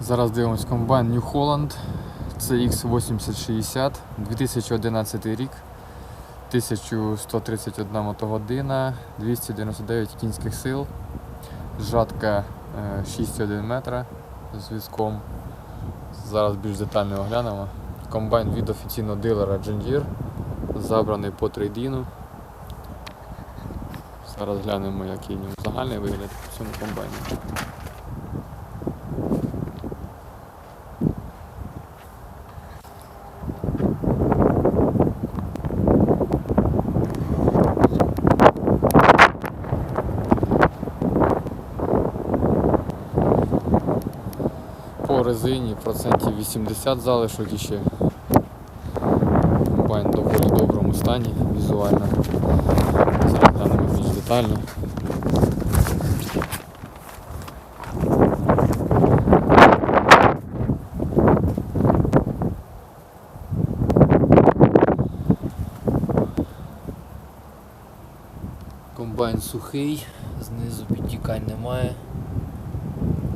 Зараз дивимось комбайн New Holland CX8060, 2011 рік, 1131 мотогодина, 299 кінських сил, жатка е, 6,1 метра з візком. Зараз більш детально оглянемо. Комбайн від офіційного дилера Deere, забраний по трейдіну. Зараз глянемо, який загальний вигляд в цьому комбайні. Резині процентів 80 залишок ще комбайн в доволі доброму стані візуально. Зараз глянемо більш детально. Комбайн сухий, знизу підтікань немає,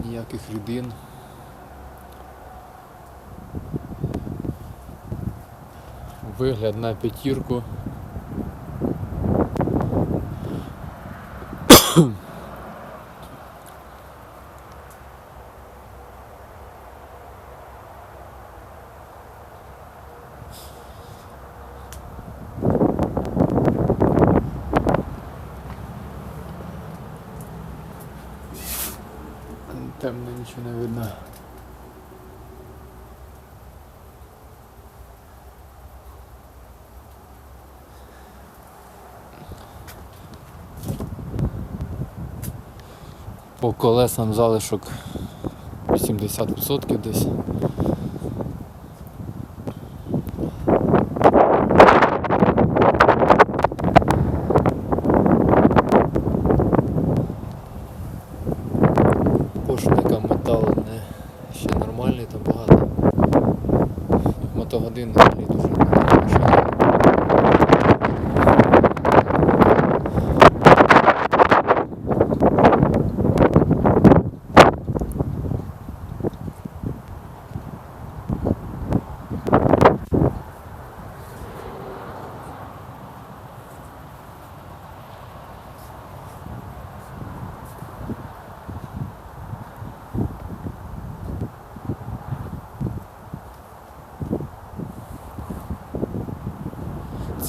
ніяких рідин. Вигляд на п'ятірку. Темно нічого не видно. По колесам залишок 80% десь. Поршника метал не ще нормальний, там багато. Мотогодин взагалі дуже непогана машина.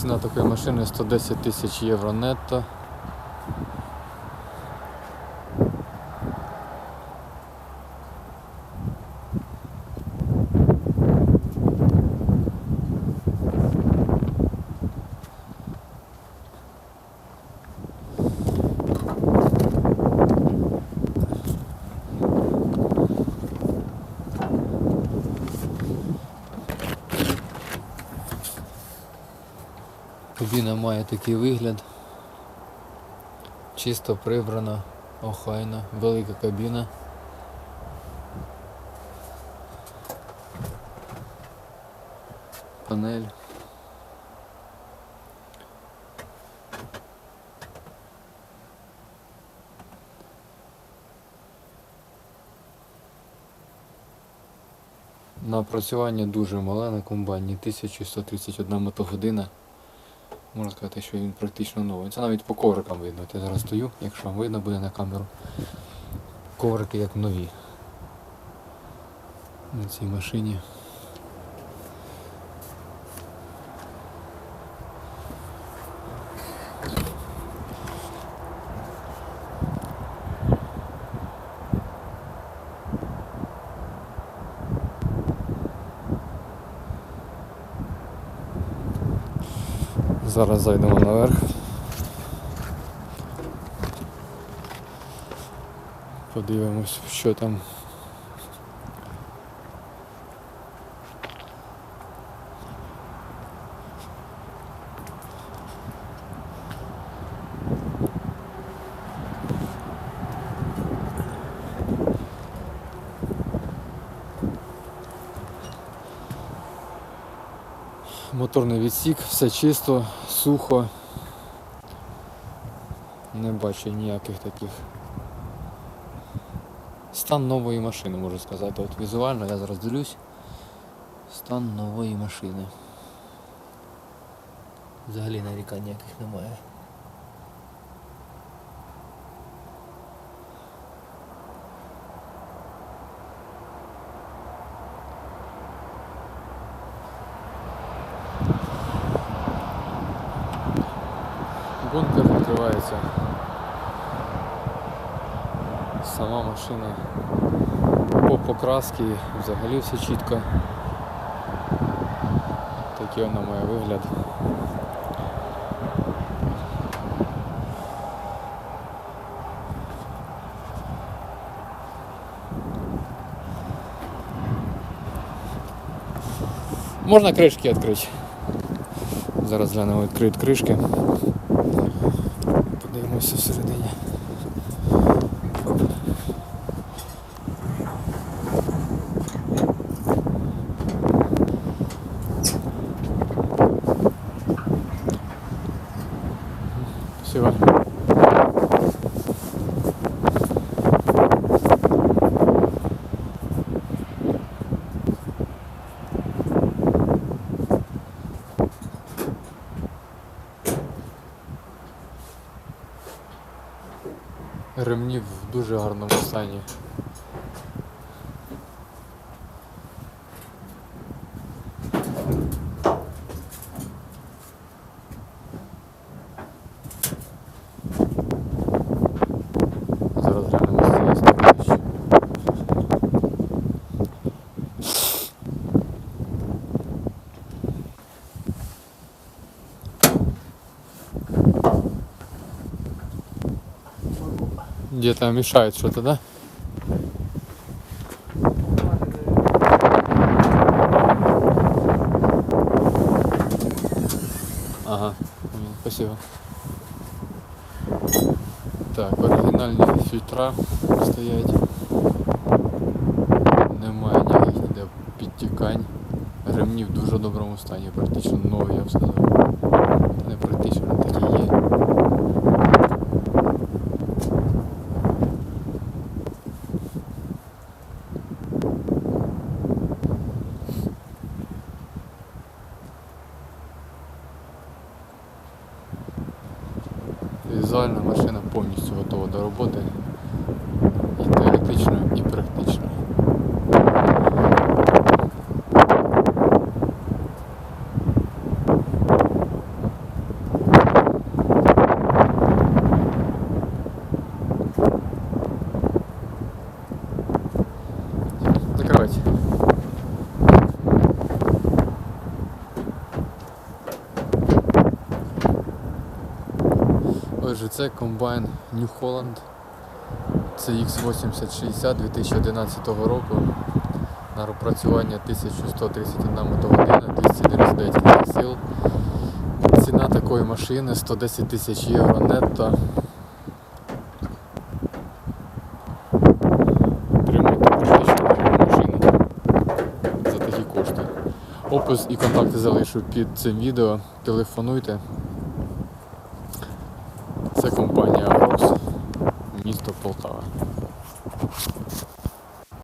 Ціна такої машини 110 тисяч євро нетто. Кабіна має такий вигляд. Чисто прибрана, охайна, велика кабіна. Панель. Напрацювання дуже мале на комбайні, 1131 мотогодина. Можна сказати, що він практично новий. Це навіть по коврикам видно. Я зараз стою, якщо вам видно буде на камеру. Коврики як нові. На цій машині. Зараз зайдемо наверх. Подивимось, що там. Моторний відсік, все чисто, сухо. Не бачу ніяких таких Стан нової машини, можу сказати. От візуально я зараз дивлюсь. Стан нової машини. Взагалі нарікань ніяких немає. Відкривається. Сама машина по покрасці взагалі все чітко. Такий вона має вигляд. Можна кришки відкрити. Зараз глянемо відкриють кришки. Подивимося всередині. Спасибо. Ремні в дуже гарному стані. Где-то мешает что-то, да? Ага, понял, спасибо. Так, оригінальні фільтра стоять. Немає ніяких ніде підтікань. Ремні в дуже доброму стані, практично нові, я б сказав. Машина повністю готова до роботи. І теоретично, і практично. Закривайте. Отже, це комбайн New Holland. Це X8060 2011 року. На опрацювання 1131 мотогодина, 299 сил. Ціна такої машини 110 тисяч євро нетто. Опис і контакти залишу під цим відео. Телефонуйте. Полтава.